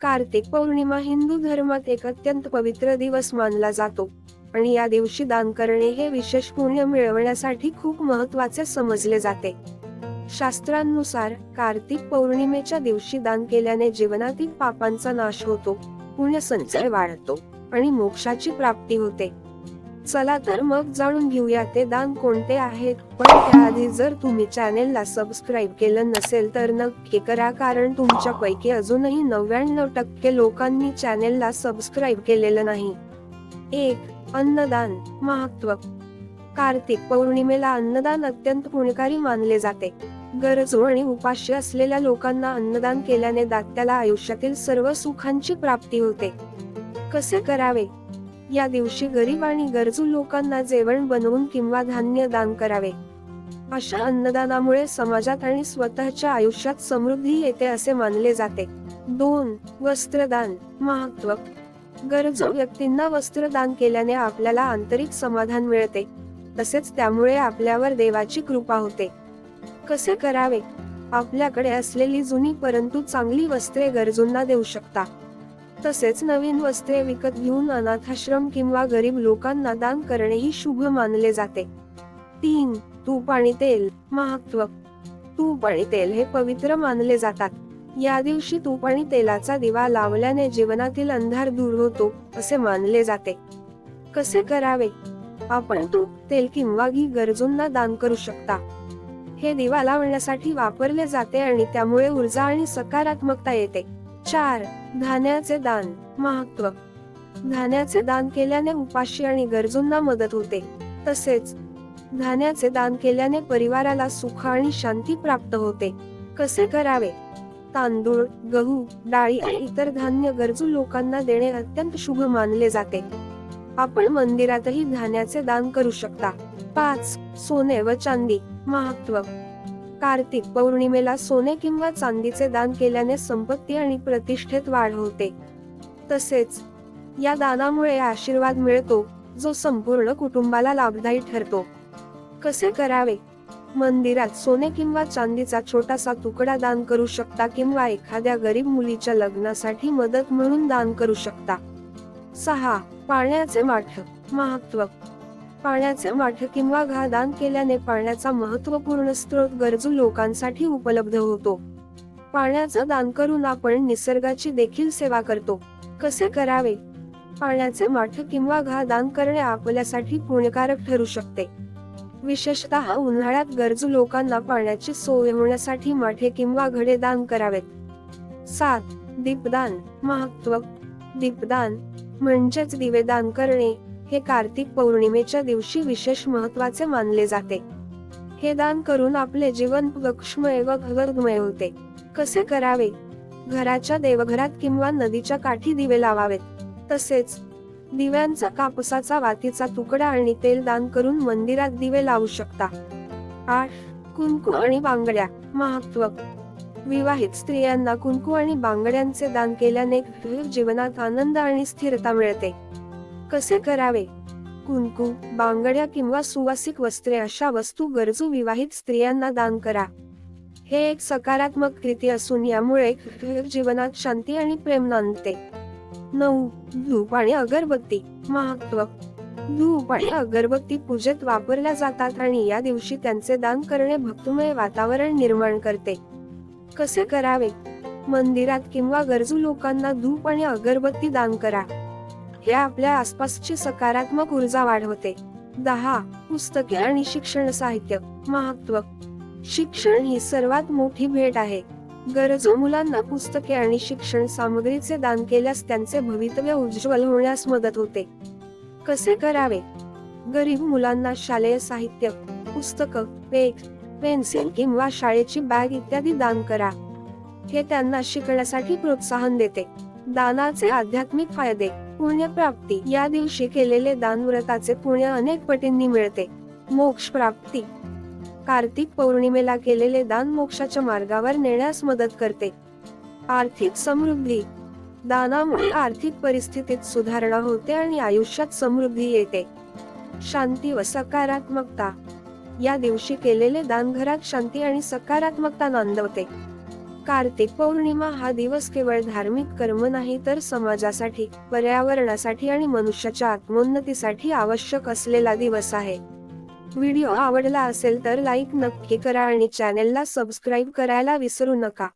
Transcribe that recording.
कार्तिक पौर्णिमा हिंदू धर्मात एक अत्यंत पवित्र दिवस मानला जातो. आणि या दिवशी दान करणे हे विशेष पुण्य मिळवण्यासाठी खूप महत्त्वाचे समजले जाते. शास्त्रांनुसार कार्तिक पौर्णिमेच्या दिवशी दान केल्याने जीवनातील पापांचा नाश होतो पुण्य संचय वाढतो आणि मोक्षाची प्राप्ती होते. चला तर मग जाणून घेऊया ते दान कोणते आहेत. पण त्याआधी जर तुम्ही चॅनेलला सबस्क्राईब केलं नसेल तर नक्की करा कारण तुमच्यापैकी अजूनही नव्याण्णव टक्के लोकांनी चॅनेलला सबस्क्राईब केलेलं नाही. एक अन्नदान महत्त्व कार्तिक पौर्णिमेला अन्नदान अत्यंत गुणकारी मानले जाते. गरजू आणि उपाशी असलेल्या लोकांना अन्नदान केल्याने दात्याला आयुष्यातील सर्व सुखांची प्राप्ती होते. कसे करावे? या दिवशी गरीब आणि गरजू लोकांना जेवण बनवून किंवा धान्य दान करावे. अशा अन्नदानामुळे समाजात आणि स्वतःच्या आयुष्यात समृद्धी येते असे मानले जाते. दोन वस्त्रदान. महत्त्व गरजू व्यक्तींना वस्त्रदान केल्याने आपल्याला आंतरिक समाधान मिळते. तसेच त्यामुळे आपल्यावर देवाची कृपा होते. कसे करावे? आपल्याकडे असलेली जुनी परंतु चांगली वस्त्रे गरजूंना देऊ शकता. तसेच नवीन वस्त्रे विकत घेऊन अनाथाश्रम किंवा गरीब लोकांना दान करणेही शुभ मानले जाते. तीन तूप आणि तेल महत्त्व. तूप आणि तेल हे पवित्र मानले जातात. या दिवशी तूप आणि तेलाचा दिवा लावल्याने जीवनातील अंधार दूर होतो असे मानले जाते. कसे करावे? आपण तूप तेल किंवा घी गरजूंना दान करू शकता. हे दिवा लावण्यासाठी वापरले जाते आणि त्यामुळे ऊर्जा आणि सकारात्मकता येते. चार धान्याचे दान महत्त्व. धान्याचे दान केल्याने उपाशी आणि गरजूंना मदत होते. तसेच धान्याचे दान केल्याने परिवाराला सुख आणि शांती प्राप्त होते. कसे करावे? तांदूळ गहू डाळी आणि इतर धान्य गरजू लोकांना देणे अत्यंत शुभ मानले जाते. आपण मंदिरातही धान्याचे दान करू शकता. पाच सोने व चांदी महत्त्व. कार्तिक पौर्णिमेला सोने किंवा चांदीचे दान केल्याने संपत्ती आणि प्रतिष्ठेत वाढ होते. तसेच या दानामुळे आशीर्वाद मिळतो जो संपूर्ण कुटुंबाला लाभदायी ठरतो. कसे करावे? मंदिरात सोने किंवा चांदीचा छोटासा तुकडा दान करू शकता किंवा एखाद्या गरीब मुलीच्या लग्नासाठी मदत म्हणून दान करू शकता. सहा. पाण्याचे माठ महत्त्व पाण्याचे माठ किंवा घा दान केल्याने पाण्याचा महत्त्वपूर्ण स्रोत गरजू लोकांसाठी उपलब्ध होतो. पाण्याचं दान करून आपण निसर्गाची देखील सेवा करतो. कसे करावे? पाण्याचे माठ किंवा घा दान करणे आपल्यासाठी पुण्यकारक ठरू शकते. विशेषतः उन्हाळ्यात गरजू लोकांना पाण्याची सोय होण्यासाठी माठे किंवा घडे दान करावेत. सात. दीपदान. महत्त्व दीपदान म्हणजेच दिवे दान करणे. हे कार्तिक पौर्णिमेच्या दिवशी विशेष महत्त्वाचे मानले जाते. हे दान करून आपले जीवन लक्ष्मय व भगवद्मय होते. कसे करावे? घराच्या देवघरात किंवा नदीच्या काठी दिवे लावावेत. तसेच दिव्यांचा कापसाचा वातीचा तुकडा आणि तेल दान करून मंदिरात दिवे लावू शकता. आठ कुंकू आणि बांगड्या. महत्त्व विवाहित स्त्रियांना कुंकू आणि बांगड्यांचे दान केल्याने जीवनात आनंद आणि स्थिरता मिळते. कसे करावे? कुंकू बांगड्या किंवा सुवासिक वस्त्रे अशा वस्तू गरजू विवाहित स्त्रियांना दान करा. हे एक सकारात्मक कृती असून यामुळे जीवनात शांती आणि प्रेम नांदते. नऊ धूप आणि अगरबत्ती. महत्त्व धूप आणि अगरबत्ती पूजेत वापरल्या जातात आणि या दिवशी त्यांचे दान करणे भक्तमय वातावरण निर्माण करते. कसे करावे? मंदिरात किंवा गरजू लोकांना धूप आणि अगरबत्ती दान करा. हे आपल्या आसपासची सकारात्मक ऊर्जा वाढवते. दहा पुस्तके आणि शिक्षण साहित्य महत्त्व शिक्षण ही सर्वात मोठी भेट आहे. गरजू मुलांना पुस्तके आणि शिक्षण सामग्रीचे दान केल्यास त्यांचे भवितव्य उज्ज्वल होण्यास मदत होते. कसे करावे? गरीब मुलांना शालेय साहित्य पुस्तक पेन पेन्सिल किंवा शाळेची बॅग इत्यादी दान करा. हे त्यांना शिकण्यासाठी प्रोत्साहन देते. दानाचे आध्यात्मिक फायदे. पुण्यप्राप्ती. या दिवशी केलेले दान व्रताचे पुण्य अनेक पटींनी मिळते. मोक्ष प्राप्ती. कार्तिक पौर्णिमेला केलेले दान मोक्षाच्या मार्गावर नेण्यास मदत करते. आर्थिक समृद्धी. दानामुळे आर्थिक परिस्थितीत सुधारणा होते आणि आयुष्यात समृद्धी येते. शांती व सकारात्मकता. या दिवशी केलेले दान घरात शांती आणि सकारात्मकता नांदवते. कार्तिक पौर्णिमा हा दिवस केवळ धार्मिक कर्म नाही तर समाजासाठी पर्यावरणासाठी आणि मनुष्याच्या आत्मोन्नतीसाठी आवश्यक असलेला दिवस आहे. व्हिडिओ आवडला असेल तर लाईक नक्की करा आणि चॅनेलला सबस्क्राईब करायला विसरू नका.